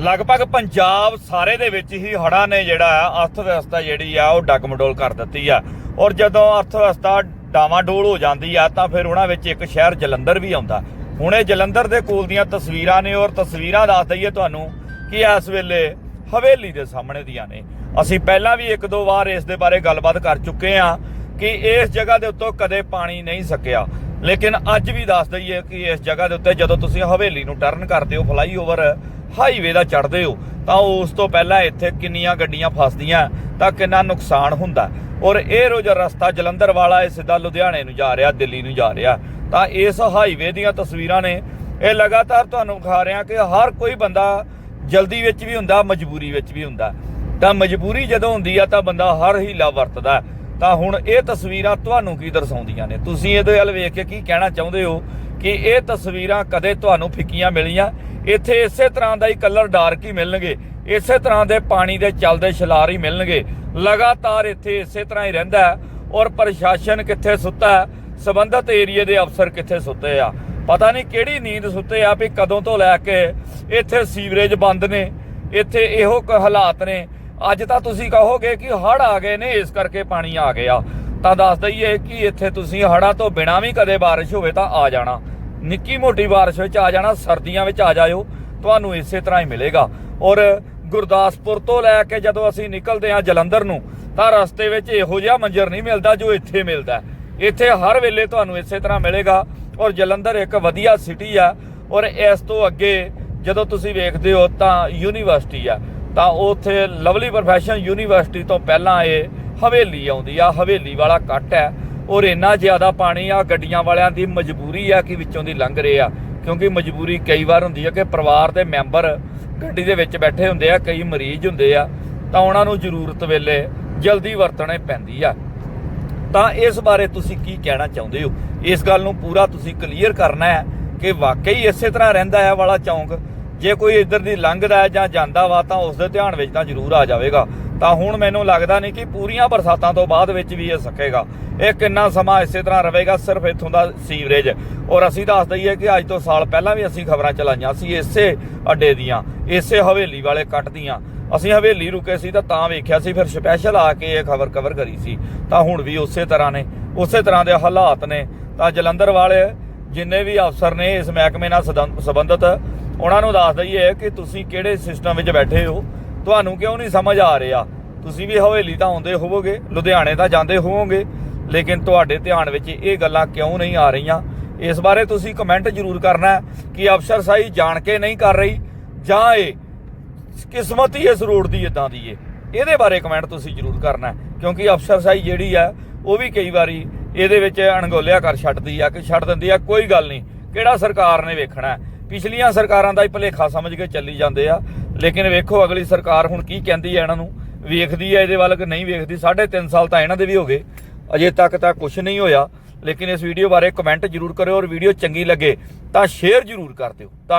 ਲਗਭਗ ਪੰਜਾਬ ਸਾਰੇ ਦੇ ਵਿੱਚ ਹੀ ਹੜ੍ਹਾਂ ਨੇ ਜਿਹੜਾ ਅਰਥ ਵਿਵਸਥਾ ਜਿਹੜੀ ਆ, ਉਹ ਡਗਮਡੋਲ ਕਰ ਦਿੱਤੀ ਆ। ਔਰ ਜਦੋਂ ਅਰਥ ਵਿਵਸਥਾ ਡਾਵਾਡੋਲ ਹੋ ਜਾਂਦੀ ਆ, ਤਾਂ ਫਿਰ ਉਹਨਾਂ ਵਿੱਚ ਇੱਕ ਸ਼ਹਿਰ ਜਲੰਧਰ ਵੀ ਆਉਂਦਾ। ਹੁਣ ਇਹ ਜਲੰਧਰ ਦੇ ਕੋਲ ਦੀਆਂ ਤਸਵੀਰਾਂ ਨੇ, ਔਰ ਤਸਵੀਰਾਂ ਦੱਸ ਦਈਏ ਤੁਹਾਨੂੰ ਕਿ ਇਸ ਵੇਲੇ ਹਵੇਲੀ ਦੇ ਸਾਹਮਣੇ ਦੀਆਂ ਨੇ। ਅਸੀਂ ਪਹਿਲਾਂ ਵੀ ਇੱਕ ਦੋ ਵਾਰ ਇਸ ਦੇ ਬਾਰੇ ਗੱਲਬਾਤ ਕਰ ਚੁੱਕੇ ਆ ਕਿ ਇਸ ਜਗ੍ਹਾ ਦੇ ਉੱਤੋਂ ਕਦੇ ਪਾਣੀ ਨਹੀਂ ਸਕਿਆ। ਲੇਕਿਨ ਅੱਜ ਵੀ ਦੱਸ ਦਈਏ ਕਿ ਇਸ ਜਗ੍ਹਾ ਦੇ ਉੱਤੇ ਜਦੋਂ ਤੁਸੀਂ ਹਵੇਲੀ ਨੂੰ ਟਰਨ ਕਰਦੇ ਹੋ ਫਲਾਈਓਵਰ ਹਾਈਵੇ ਦਾ ਚੜ੍ਹਦੇ ਹੋ, ਤਾਂ ਉਸ ਤੋਂ ਪਹਿਲਾਂ ਇੱਥੇ ਕਿੰਨੀਆਂ ਗੱਡੀਆਂ ਫਸਦੀਆਂ, ਤਾਂ ਕਿੰਨਾ ਨੁਕਸਾਨ ਹੁੰਦਾ। ਔਰ ਇਹ ਰੋਜ਼ ਰਸਤਾ ਜਲੰਧਰ ਵਾਲਾ ਇਹ ਸਿੱਧਾ ਲੁਧਿਆਣੇ ਨੂੰ ਜਾ ਰਿਹਾ, ਦਿੱਲੀ ਨੂੰ ਜਾ ਰਿਹਾ। ਤਾਂ ਇਸ ਹਾਈਵੇ ਦੀਆਂ ਤਸਵੀਰਾਂ ਨੇ, ਇਹ ਲਗਾਤਾਰ ਤੁਹਾਨੂੰ ਵਿਖਾ ਰਿਹਾ ਕਿ ਹਰ ਕੋਈ ਬੰਦਾ ਜਲਦੀ ਵਿੱਚ ਵੀ ਹੁੰਦਾ, ਮਜਬੂਰੀ ਵਿੱਚ ਵੀ ਹੁੰਦਾ। ਤਾਂ ਮਜਬੂਰੀ ਜਦੋਂ ਹੁੰਦੀ ਆ, ਤਾਂ ਬੰਦਾ ਹਰ ਹੀਲਾ ਵਰਤਦਾ। ਤਾਂ ਹੁਣ ਇਹ ਤਸਵੀਰਾਂ ਤੁਹਾਨੂੰ ਕੀ ਦਰਸਾਉਂਦੀਆਂ ਨੇ? ਤੁਸੀਂ ਇਹਦੇ ਵੱਲ ਵੇਖ ਕੇ ਕੀ ਕਹਿਣਾ ਚਾਹੁੰਦੇ ਹੋ? ਕਿ ਇਹ ਤਸਵੀਰਾਂ ਕਦੇ ਤੁਹਾਨੂੰ ਫਿੱਕੀਆਂ ਮਿਲੀਆਂ? ਇੱਥੇ ਇਸੇ ਤਰ੍ਹਾਂ ਦਾ ਹੀ ਕਲਰ ਡਾਰਕ ਹੀ ਮਿਲਣਗੇ। ਇਸੇ ਤਰ੍ਹਾਂ ਦੇ ਪਾਣੀ ਦੇ ਚੱਲਦੇ ਛਲਾਰ ਹੀ ਮਿਲਣਗੇ। ਲਗਾਤਾਰ ਇੱਥੇ ਇਸੇ ਤਰ੍ਹਾਂ ਹੀ ਰਹਿੰਦਾ ਹੈ ਔਰ ਪ੍ਰਸ਼ਾਸਨ ਕਿੱਥੇ ਸੁੱਤਾ ਹੈ? ਸਬੰਧਤ ਏਰੀਏ ਦੇ ਅਫਸਰ ਕਿੱਥੇ ਸੁੱਤੇ ਆ? ਪਤਾ ਨਹੀਂ ਕਿਹੜੀ ਨੀਂਦ ਸੁੱਤੇ ਆ ਵੀ ਕਦੋਂ ਤੋਂ ਲੈ ਕੇ ਇੱਥੇ ਸੀਵਰੇਜ ਬੰਦ ਨੇ, ਇੱਥੇ ਇਹੋ ਹਾਲਾਤ ਨੇ। ਅੱਜ ਤਾਂ ਤੁਸੀਂ ਕਹੋਗੇ ਕਿ ਹੜ੍ਹ ਆ ਗਏ ਨੇ, ਇਸ ਕਰਕੇ ਪਾਣੀ ਆ ਗਿਆ। ਤਾਂ ਦੱਸ ਦਈਏ ਕਿ ਇੱਥੇ ਤੁਸੀਂ ਹੜ੍ਹਾਂ ਤੋਂ ਬਿਨਾਂ ਵੀ ਕਦੇ ਬਾਰਿਸ਼ ਹੋਵੇ ਤਾਂ ਆ ਜਾਣਾ। ਨਿੱਕੀ ਮੋਟੀ ਬਾਰਿਸ਼ ਵਿੱਚ ਆ ਜਾਣਾ, ਸਰਦੀਆਂ ਵਿੱਚ ਆ ਜਾਇਓ, ਤੁਹਾਨੂੰ ਇਸੇ ਤਰ੍ਹਾਂ ਹੀ ਮਿਲੇਗਾ। ਔਰ ਗੁਰਦਾਸਪੁਰ ਤੋਂ ਲੈ ਕੇ ਜਦੋਂ ਅਸੀਂ ਨਿਕਲਦੇ ਹਾਂ ਜਲੰਧਰ ਨੂੰ, ਤਾਂ ਰਸਤੇ ਵਿੱਚ ਇਹੋ ਜਿਹਾ ਮੰਜ਼ਰ ਨਹੀਂ ਮਿਲਦਾ ਜੋ ਇੱਥੇ ਮਿਲਦਾ ਇੱਥੇ ਹਰ ਵੇਲੇ ਤੁਹਾਨੂੰ ਇਸੇ ਤਰ੍ਹਾਂ ਮਿਲੇਗਾ ਔਰ ਜਲੰਧਰ ਇੱਕ ਵਧੀਆ ਸਿਟੀ ਆ ਔਰ ਇਸ ਤੋਂ ਅੱਗੇ ਜਦੋਂ ਤੁਸੀਂ ਵੇਖਦੇ ਹੋ ਤਾਂ ਯੂਨੀਵਰਸਿਟੀ ਆ। ਤਾਂ ਉੱਥੇ ਲਵਲੀ ਪ੍ਰੋਫੈਸ਼ਨ ਯੂਨੀਵਰਸਿਟੀ ਤੋਂ ਪਹਿਲਾਂ ਇਹ ਹਵੇਲੀ ਆਉਂਦੀ ਆ, ਹਵੇਲੀ ਵਾਲਾ ਕੱਟ ਹੈ। ਔਰ ਇੰਨਾ ਜ਼ਿਆਦਾ ਪਾਣੀ ਆ, ਗੱਡੀਆਂ ਵਾਲਿਆਂ ਦੀ ਮਜਬੂਰੀ ਆ ਕਿ ਵਿੱਚੋਂ ਦੀ ਲੰਘ ਰਹੇ ਆ। ਕਿਉਂਕਿ ਮਜਬੂਰੀ ਕਈ ਵਾਰ ਹੁੰਦੀ ਆ ਕਿ ਪਰਿਵਾਰ ਦੇ ਮੈਂਬਰ ਗੱਡੀ ਦੇ ਵਿੱਚ ਬੈਠੇ ਹੁੰਦੇ ਆ, ਕਈ ਮਰੀਜ਼ ਹੁੰਦੇ ਆ, ਤਾਂ ਉਹਨਾਂ ਨੂੰ ਜ਼ਰੂਰਤ ਵੇਲੇ ਜਲਦੀ ਵਰਤਣੇ ਪੈਂਦੀ ਆ। ਤਾਂ ਇਸ ਬਾਰੇ ਤੁਸੀਂ ਕੀ ਕਹਿਣਾ ਚਾਹੁੰਦੇ ਹੋ? ਇਸ ਗੱਲ ਨੂੰ ਪੂਰਾ ਤੁਸੀਂ ਕਲੀਅਰ ਕਰਨਾ ਹੈ ਕਿ ਵਾਕਈ ਇਸੇ ਤਰ੍ਹਾਂ ਰਹਿੰਦਾ ਹੈ ਵਾਲਾ ਚੌਂਕ। ਜੇ ਕੋਈ ਇੱਧਰ ਦੀ ਲੰਘਦਾ ਹੈ ਜਾਂ ਜਾਂਦਾ ਵਾ, ਤਾਂ ਉਸ ਦੇ ਧਿਆਨ ਵਿੱਚ ਤਾਂ ਜ਼ਰੂਰ ਆ ਜਾਵੇਗਾ। ਤਾਂ ਹੁਣ ਮੈਨੂੰ ਲੱਗਦਾ ਨਹੀਂ ਕਿ ਪੂਰੀਆਂ ਬਰਸਾਤਾਂ ਤੋਂ ਬਾਅਦ ਵਿੱਚ ਵੀ ਇਹ ਸਕੇਗਾ। ਇਹ ਕਿੰਨਾ ਸਮਾਂ ਇਸੇ ਤਰ੍ਹਾਂ ਰਹੇਗਾ, ਸਿਰਫ ਇੱਥੋਂ ਦਾ ਸੀਵਰੇਜ। ਔਰ ਅਸੀਂ ਦੱਸ ਦਈਏ ਕਿ ਅੱਜ ਤੋਂ ਸਾਲ ਪਹਿਲਾਂ ਵੀ ਅਸੀਂ ਖਬਰਾਂ ਚਲਾਈਆਂ ਸੀ, ਇਸੇ ਅੱਡੇ ਦੀਆਂ, ਇਸੇ ਹਵੇਲੀ ਵਾਲੇ ਕੱਟ ਦੀਆਂ। ਅਸੀਂ ਹਵੇਲੀ ਰੁਕੇ ਸੀ ਤਾਂ ਤਾਂ ਵੇਖਿਆ ਸੀ, ਫਿਰ ਸਪੈਸ਼ਲ ਆ ਕੇ ਇਹ ਖਬਰ ਕਵਰ ਕਰੀ ਸੀ। ਤਾਂ ਹੁਣ ਵੀ ਉਸੇ ਤਰ੍ਹਾਂ ਨੇ, ਉਸੇ ਤਰ੍ਹਾਂ ਦੇ ਹਾਲਾਤ ਨੇ। ਤਾਂ ਜਲੰਧਰ ਵਾਲੇ ਜਿੰਨੇ ਵੀ ਅਫਸਰ ਨੇ ਇਸ ਮਹਿਕਮੇ ਨਾਲ ਸਦੰ- ਸੰਬੰਧਿਤ, ਉਹਨਾਂ ਨੂੰ ਦੱਸ ਦਈਏ ਕਿ ਤੁਸੀਂ ਕਿਹੜੇ ਸਿਸਟਮ ਵਿੱਚ ਬੈਠੇ ਹੋ? ਤੁਹਾਨੂੰ ਕਿਉਂ ਨਹੀਂ ਸਮਝ ਆ ਰਿਹਾ? ਤੁਸੀਂ ਵੀ ਹਵੇਲੀ ਤਾਂ ਆਉਂਦੇ ਹੋਵੋਗੇ ਲੁਧਿਆਣੇ ਤਾਂ ਜਾਂਦੇ ਹੋਵੋਗੇ ਲੇਕਿਨ ਤੁਹਾਡੇ ਧਿਆਨ ਵਿੱਚ ਇਹ ਗੱਲਾਂ ਕਿਉਂ ਨਹੀਂ ਆ ਰਹੀਆਂ? ਇਸ ਬਾਰੇ ਤੁਸੀਂ ਕਮੈਂਟ ਜ਼ਰੂਰ ਕਰਨਾ ਕਿ ਅਫਸਰ ਸਾਈ ਜਾਣ ਕੇ ਨਹੀਂ ਕਰ ਰਹੀ ਜਾਂ ਇਹ ਕਿਸਮਤ ਹੀ ਇਸ ਰੋਡ ਦੀ ਇਦਾਂ ਦੀ ਏ? ਇਹਦੇ ਬਾਰੇ ਕਮੈਂਟ ਤੁਸੀਂ ਜ਼ਰੂਰ ਕਰਨਾ ਹੈ, ਕਿਉਂਕਿ ਅਫਸਰਸ਼ਾਹੀ ਜਿਹੜੀ ਆ ਉਹ ਵੀ ਕਈ ਵਾਰੀ ਇਹਦੇ ਵਿੱਚ ਅਣਗੋਲਿਆ ਕਰ ਛੱਡਦੀ ਆ ਕਿ ਛੱਡ ਦਿੰਦੀ ਆ ਕੋਈ ਗੱਲ ਨਹੀਂ। ਕਿਹੜਾ ਸਰਕਾਰ ਨੇ ਵੇਖਣਾ ਪਿਛਲੀਆਂ ਸਰਕਾਰਾਂ ਦਾ ਹੀ ਭਲੇਖਾ ਸਮਝ ਕੇ ਚੱਲੀ ਜਾਂਦੇ ਆ। ਲੇਕਿਨ ਵੇਖੋ, ਅਗਲੀ ਸਰਕਾਰ ਹੁਣ ਕੀ ਕਹਿੰਦੀ ਹੈ ਇਹਨਾਂ ਨੂੰ? ਵੇਖਦੀ ਹੈ ਇਹਦੇ ਵੱਲ ਕਿ ਨਹੀਂ ਵੇਖਦੀ? 3.5 ਸਾਲ ਤਾਂ ਇਹਨਾਂ ਦੇ ਵੀ ਹੋ ਗਏ। ਅਜੇ ਤੱਕ ਤਾਂ ਕੁਝ ਨਹੀਂ ਹੋਇਆ। ਲੇਕਿਨ ਇਸ ਵੀਡੀਓ ਬਾਰੇ ਕਮੈਂਟ ਜ਼ਰੂਰ ਕਰਿਓ ਔਰ ਵੀਡੀਓ ਚੰਗੀ ਲੱਗੇ ਤਾਂ ਸ਼ੇਅਰ ਜ਼ਰੂਰ ਕਰ ਦਿਓ। ਤਾਂ